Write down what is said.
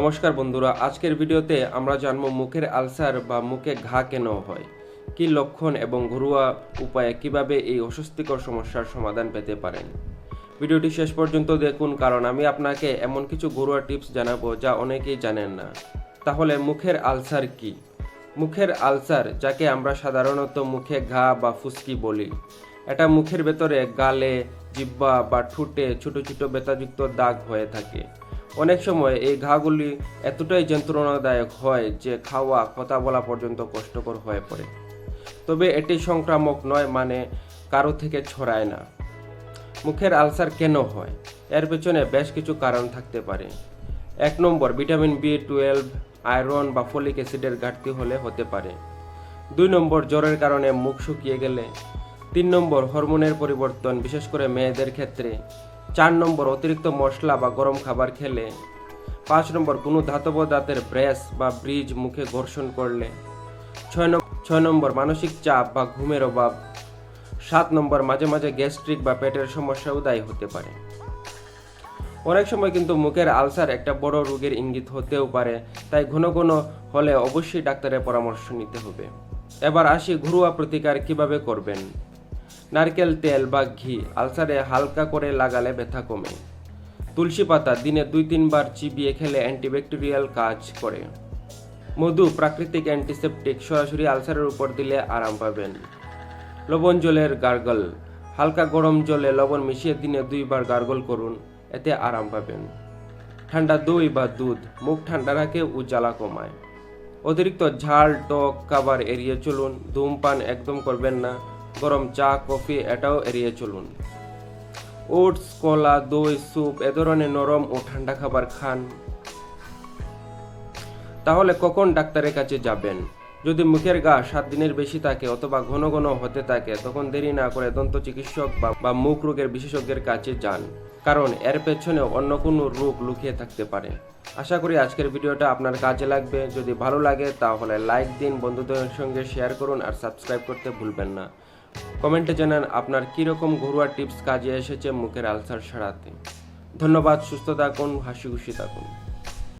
নমস্কার বন্ধুরা, আজকের ভিডিওতে আমরা জানব মুখের আলসার বা মুখে ঘা কেন হয়? কি লক্ষণ এবং ঘরোয়া উপায়ে কীভাবে এই অস্বস্তিকর সমস্যার সমাধান পেতে পারেন? ভিডিওটি শেষ পর্যন্ত দেখুন, কারণ আমি আপনাকে এমন কিছু ঘরোয়া টিপস জানাব যা অনেকেই জানেন না। তাহলে মুখের আলসার কি? মুখের আলসার, যাকে আমরা সাধারণত মুখে ঘা বা ফুসকি বলি, এটা মুখের ভেতরে গালে, জিব্বা বা ঠোঁটে ছোট ছোট বেতাযুক্ত দাগ হয়ে থাকে। অনেক সময় এই ঘাগুলি এতটাই যন্ত্রণাদায়ক হয় যে খাওয়া কথা বলা পর্যন্ত কষ্টকর হয়ে পড়ে। তবে এটি সংক্রামক নয় মানে কারও থেকে ছড়ায় না। মুখের আলসার কেন হয়? এর পেছনে বেশ কিছু কারণ থাকতে পারে। এক নম্বর, ভিটামিন বি টুয়েলভ, আয়রন বা ফলিক অ্যাসিডের ঘাটতি হলে হতে পারে। দুই নম্বর, জ্বরের কারণে মুখ শুকিয়ে গেলে। তিন নম্বর, হরমোনের পরিবর্তন, বিশেষ করে মেয়েদের ক্ষেত্রে। চার নম্বর অতিরিক্ত মশলা বা গরম খাবার খেলে। পাঁচ নম্বর কোনো ধাতব দাঁতের ব্রেস বা ব্রিজ মুখে ঘর্ষণ করলে। ছয় নম্বর ছয় নম্বর মানসিক চাপ বা ঘুমের অভাব। সাত নম্বর মাঝে মাঝে গ্যাস্ট্রিক বা পেটের সমস্যাও দায়ী হতে পারে। অনেক সময় কিন্তু মুখের আলসার একটা বড় রোগের ইঙ্গিত হতেও পারে, তাই ঘন ঘন হলে অবশ্যই ডাক্তারের পরামর্শ নিতে হবে। এবার আসি ঘরোয়া প্রতিকার কীভাবে করবেন? নারকেল তেল বা ঘি আলসারে হালকা করে লাগালে ব্যথা কমে। তুলসী পাতা দিনে দুই তিনবার চিবিয়ে খেলে অ্যান্টিব্যাকটেরিয়াল কাজ করে। মধু প্রাকৃতিক অ্যান্টিসেপটিক সরাসরি আলসারের উপর দিলে আরাম পাবেন। লবণ জলের গার্গল, হালকা গরম জলে লবণ মিশিয়ে দিনে দুইবার গার্গল করুন, এতে আরাম পাবেন। ঠান্ডা দই বা দুধ মুখ ঠান্ডা রাখে ও জ্বালা কমায়। অতিরিক্ত ঝাল, টক কাবার এড়িয়ে চলুন, ধূমপান একদম করবেন না। গরম চা, কফি এটাও এড়িয়ে চলুন। ওটস, কলা, দই, স্যুপ এ ধরনের নরম ও ঠান্ডা খাবার খান। তাহলে কখন ডাক্তারের কাছে যাবেন? যদি মুখের গা সাত দিনের বেশি থাকে অথবা ঘন ঘন হতে থাকে, তখন দেরি না করে দন্ত চিকিৎসক বা- মুখ রোগের বিশেষজ্ঞের কাছে যান। কারণ এর পেছনে অন্য কোনো রোগ লুকিয়ে থাকতে পারে। আশা করি আজকের ভিডিওটা আপনার কাজে লাগবে। যদি ভালো লাগে তাহলে লাইক দিন, বন্ধুদের সঙ্গে শেয়ার করুন আর সাবস্ক্রাইব করতে ভুলবেন না। কমেন্টে জানান আপনার কীরকম ঘরোয়া টিপস কাজে এসেছে মুখের আলসার সারাতে। ধন্যবাদ, সুস্থ থাকুন, হাসি খুশি থাকুন।